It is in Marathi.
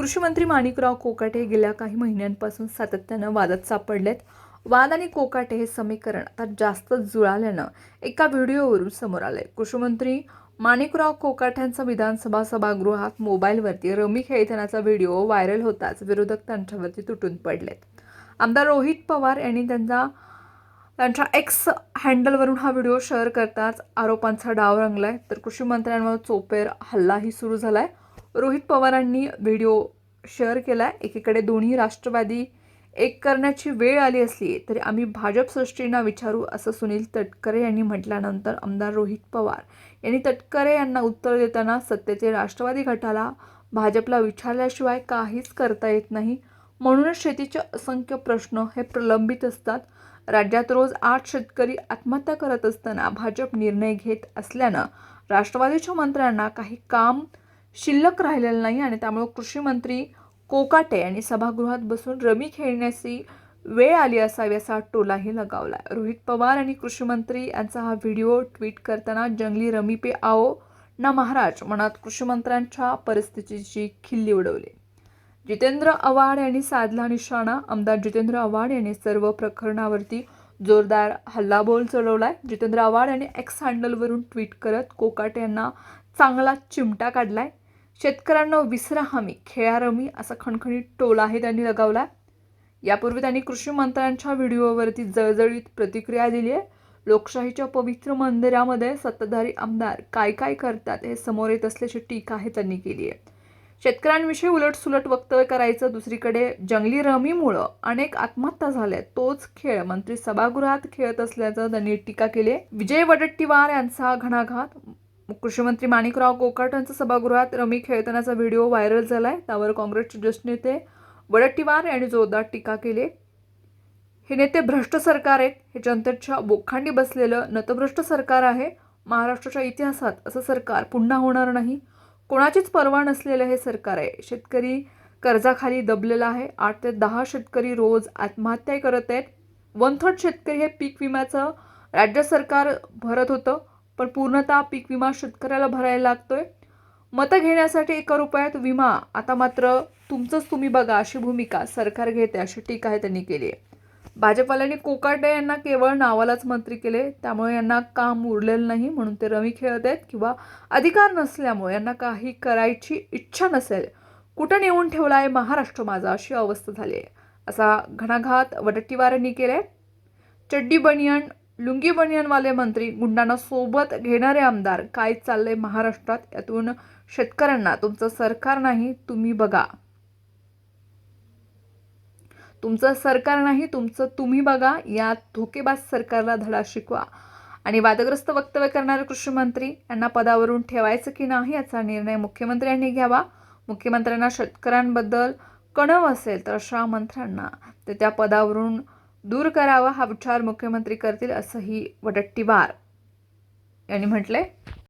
कृषी मंत्री माणिकराव कोकाटे गेल्या काही महिन्यांपासून सातत्यानं वादात सापडलेत. वाद आणि कोकाटे हे समीकरण आता जास्त जुळाल्यानं एका व्हिडिओवरून समोर आलंय. कृषीमंत्री माणिकराव कोकाट्यांचा विधानसभा सभागृहात मोबाईलवरती रमी खेळतानाचा व्हिडिओ व्हायरल होताच विरोधक त्यांच्यावरती तुटून पडलेत. आमदार रोहित पवार यांनी त्यांचा त्यांच्या एक्स हँडलवरून हा व्हिडिओ शेअर करताच आरोपांचा डाव रंगलाय. तर कृषी मंत्र्यांवर चोपेर हल्लाही सुरू झाला आहे रोहित पवारांनी व्हिडिओ शेअर केलाय. एकीकडे दोन्ही राष्ट्रवादी एक करण्याची वेळ आली असली तरी आम्ही भाजप सृष्टींना विचारू असं सुनील तटकरे यांनी म्हटल्यानंतर आमदार रोहित पवार यांनी तटकरे यांना उत्तर देताना सत्तेचे राष्ट्रवादी गटाला भाजपला विचारल्याशिवाय काहीच करता येत नाही. म्हणूनच शेतीचे असंख्य प्रश्न हे प्रलंबित असतात. राज्यात रोज आठ शेतकरी आत्महत्या करत असताना भाजप निर्णय घेत असल्यानं राष्ट्रवादीच्या मंत्र्यांना काही काम शिल्लक राहिलेलं नाही आणि त्यामुळे कृषीमंत्री कोकाटे यांनी सभागृहात बसून रमी खेळण्याची वेळ आली असावी असा टोलाही लगावला रोहित पवार आणि कृषीमंत्री यांचा हा व्हिडिओ ट्विट करताना जंगली रमी पे आओ ना महाराज मनात कृषीमंत्र्यांच्या परिस्थितीची खिल्ली उडवली. जितेंद्र आव्हाड यांनी साधला निशाणा आमदार जितेंद्र आव्हाड यांनी सर्व प्रकरणावरती जोरदार हल्लाबोल चढवलाय. जितेंद्र आव्हाड यांनी एक्स हँडलवरून ट्विट करत कोकाटे यांना चांगला चिमटा काढलाय. शेतकऱ्यांना विसरा हमी खेळा रमी असा खणखणीत आहे त्यांनी लगावला. यापूर्वी त्यांनी कृषी मंत्र्यांच्या व्हिडिओवरती जळजळीत प्रतिक्रिया दिली आहे. लोकशाहीच्या पवित्र मंदिरामध्ये सत्ताधारी आमदार काय काय करतात हे समोर येत असल्याची टीका आहे त्यांनी केली आहे. शेतकऱ्यांविषयी उलटसुलट वक्तव्य करायचं दुसरीकडे जंगली रमीमुळं अनेक आत्महत्या झाल्या तोच खेळ मंत्री सभागृहात खेळत असल्याचं त्यांनी टीका केली आहे. विजय वडट्टीवार यांचा घणाघात कृषीमंत्री माणिकराव कोकाट यांचा सभागृहात रमी खेळतानाचा व्हिडिओ व्हायरल झाला आहे त्यावर काँग्रेसचे ज्येष्ठ नेते वडट्टीवार यांनी जोरदार टीका केली. हे नेते भ्रष्ट सरकार आहेत. हे जनतेच्या बोखांडी बसलेलं नतभ्रष्ट सरकार आहे. महाराष्ट्राच्या इतिहासात असं सरकार पुन्हा होणार नाही. कोणाचीच पर्वा नसलेलं हे सरकार आहे. शेतकरी कर्जाखाली दबलेला आहे. आठ ते दहा शेतकरी रोज आत्महत्या करत आहेत. वन थर्ड शेतकरी हे पीक विम्याचं राज्य सरकार भरत होतं. पण पूर्णतः पीक विमा शेतकऱ्याला भरायला लागतोय. मतं घेण्यासाठी एका रुपयात विमा. आता मात्र तुमचंच तुम्ही बघा अशी भूमिका सरकार घेते अशी टीका आहे त्यांनी केली आहे. भाजपवाल्यांनी कोकाटे यांना केवळ नावालाच मंत्री केले त्यामुळे यांना काम उरलेलं नाही म्हणून ते रमी खेळत आहेत किंवा अधिकार नसल्यामुळे यांना काही करायची इच्छा नसेल. कुठं नेऊन ठेवला आहे महाराष्ट्र माझा अशी अवस्था झाली आहे. असा घणाघात वडट्टीवार यांनी आहे चड्डी बनियन लुंगी बनियनवाले मंत्री गुंडांना सोबत घेणारे आमदार काय चाललंय महाराष्ट्रात? यातून शेतकऱ्यांना तुमचं सरकार नाही तुम्ही बघा. तुमचं सरकार नाही तुमचं तुम्ही बघा. या धोकेबाज सरकारला धडा शिकवा. आणि वादग्रस्त वक्तव्य करणारे कृषी मंत्री यांना पदावरून ठेवायचं की नाही याचा निर्णय मुख्यमंत्र्यांनी घ्यावा. मुख्यमंत्र्यांना शेतकऱ्यांबद्दल कणव असेल तर अशा मंत्र्यांना ते त्या पदावरून दूर करावा हा विचार मुख्यमंत्री करतील असंही वडट्टीवार यांनी म्हटलंय.